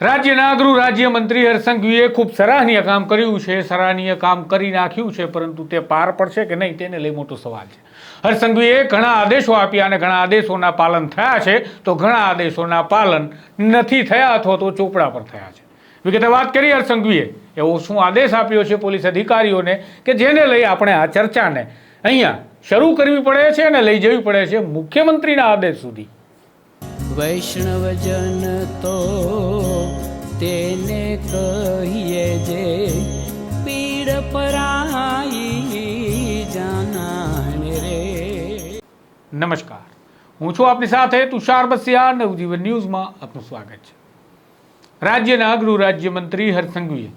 રાજ્યના ગૃહ રાજ્યમંત્રી હરસંઘવીએ ખૂબ સરાહનીય કામ કર્યું છે, સરાહનીય કામ કરી નાખ્યું છે, પરંતુ તે પાર પડશે કે નહીં તેને લઈ મોટો સવાલ છે. હરસંઘવીએ ઘણા આદેશો આપ્યા અને ઘણા આદેશોના પાલન થયા છે, તો ઘણા આદેશોના પાલન નથી થયા અથવા તો ચોપડા પર થયા છે. વિગતે વાત કરી હરસંઘવીએ, એવો શું આદેશ આપ્યો છે પોલીસ અધિકારીઓને કે જેને લઈ આપણે આ ચર્ચાને અહીંયા શરૂ કરવી પડે છે અને લઈ જવી પડે છે મુખ્યમંત્રીના આદેશ સુધી? વૈષ્ણવજન તો તેને કહીએ જે પીડ પરાઈ જાનાને રે. નમસ્કાર. હું છું આપની સાથે તુષાર બસિયા, નવજીવન ન્યૂઝમાં આપનું સ્વાગત છે. રાજ્યના ગૃહ રાજ્યમંત્રી હર્ષંઘવીએ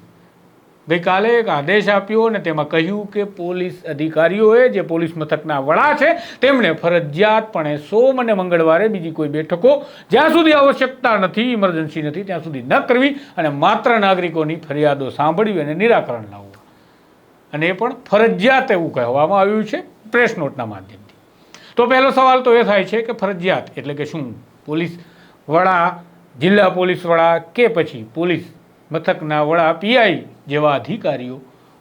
ગઈકાલે એક આદેશ આપ્યો અને તેમાં કહ્યું કે પોલીસ અધિકારીઓએ જે પોલીસ મથકના વડા છે, તેમણે ફરજિયાતપણે સોમ અને મંગળવારે બીજી કોઈ બેઠકો જ્યાં સુધી આવશ્યકતા નથી, ઇમરજન્સી નથી, ત્યાં સુધી ન કરવી અને માત્ર નાગરિકોની ફરિયાદો સાંભળવી અને નિરાકરણ લાવવું. અને એ પણ ફરજિયાત એવું કહેવામાં આવ્યું છે પ્રેસ નોટના માધ્યમથી. તો પહેલો સવાલ તો એ થાય છે કે ફરજિયાત એટલે કે શું? પોલીસ વડા, જિલ્લા પોલીસ વડા કે પછી પોલીસ મથકના વડા પીઆઈ જેવા અધિકારીઓ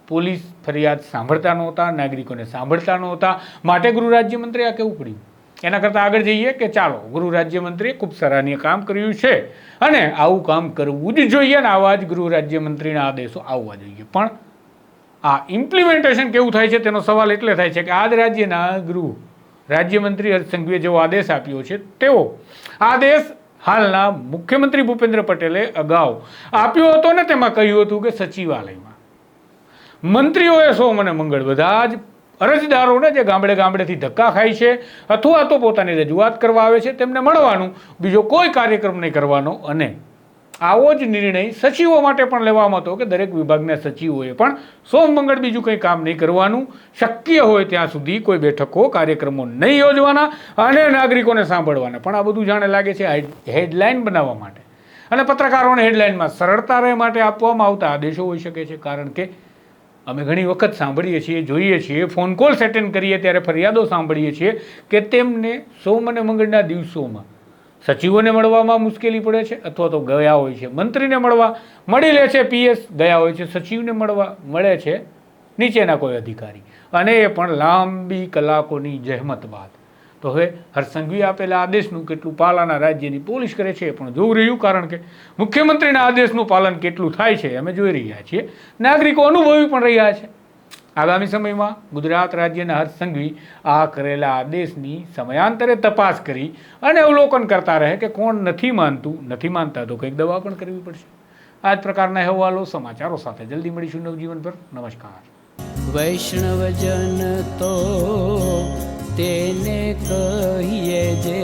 પોલીસ ફરિયાદ સાંભળતા નહોતા, નાગરિકોને સાંભળતા નહોતા. માટે ગૃહ રાજ્યમંત્રી આ કેવું પડ્યું? એના કરતાં આગળ જઈએ કે ચાલો, ગૃહ રાજ્યમંત્રીએ ખૂબ સરાહનીય કામ કર્યું છે અને આવું કામ કરવું જ જોઈએ અને આવા જ ગૃહ રાજ્યમંત્રીના આદેશો આવવા જોઈએ. પણ આ ઇમ્પ્લિમેન્ટેશન કેવું થાય છે તેનો સવાલ એટલે થાય છે કે આ જ રાજ્યના ગૃહ રાજ્યમંત્રી હર્ષસંઘવીએ જેવો આદેશ આપ્યો છે તેવો આદેશ હાલના મુખ્યમંત્રી ભૂપેન્દ્ર પટેલે અગાઉ આપ્યો હતો ને તેમાં કહ્યું હતું કે સચિવાલયમાં. મંત્રીઓએ સોમ અને મંગળ બધા જ અરજદારોને જે ગામડે ગામડેથી ધક્કા ખાય છે અથવા તો પોતાની રજૂઆત કરવા આવે છે તેમને મળવાનું, બીજો કોઈ કાર્યક્રમ નહીં કરવાનો અને આવો જ નિર્ણય સચિવો માટે પણ લેવામાં હતો કે દરેક વિભાગના સચિવોએ પણ સોમ મંગળ બીજું કંઈ કામ નહીં કરવાનું. શક્ય હોય ત્યાં સુધી કોઈ બેઠકો કાર્યક્રમો નહીં યોજવાના અને નાગરિકોને સાંભળવાના. પણ આ બધું જાણે લાગે છે હેડલાઇન બનાવવા માટે. અને પત્રકારોને હેડલાઇનમાં સરળતા રહે માટે આપવામાં આવતા આદેશો હોઈ શકે છે. કારણ કે અમે ઘણી વખત સાંભળીએ છીએ, જોઈએ છીએ, ફોન કોલ્સ એટેન્ડ કરીએ ત્યારે ફરિયાદો સાંભળીએ છીએ કે તેમને સોમ અને મંગળના દિવસોમાં સચિવોને મળવામાં મુશ્કેલી પડે છે અથવા તો ગયા હોય છે. મંત્રીને મળવા મળી લે છે પીએસ, ગયા હોય છે. સચિવને મળવા મળે છે નીચેના કોઈ અધિકારી. અને એ પણ લાંબી કલાકોની જહેમત બાદ. તો હવે હરસંઘવી આપેલા આદેશનું કેટલું પાલન રાજ્યની પોલીસ કરે છે એ પણ જોવું રહ્યું, કારણ કે મુખ્યમંત્રીના આદેશનું પાલન કેટલું થાય છે અમે જોઈ રહ્યા છીએ. નાગરિકો અનુભવી પણ રહ્યા છે. આગામી સમયમાં ગુજરાત રાજ્યના હર્ષસંઘવી આ કરેલા આદેશની સમયાંતરે તપાસ કરી અને અવલોકન કરતા રહે કે કોણ નથી માનતું, નથી માનતા તો કંઈક દવા પણ કરવી પડશે. આ જ પ્રકારના અહેવાલો સમાચારો સાથે જલ્દી મળીશું નવજીવન પર. નમસ્કાર. વૈષ્ણવજન તો તેને કહીએ જે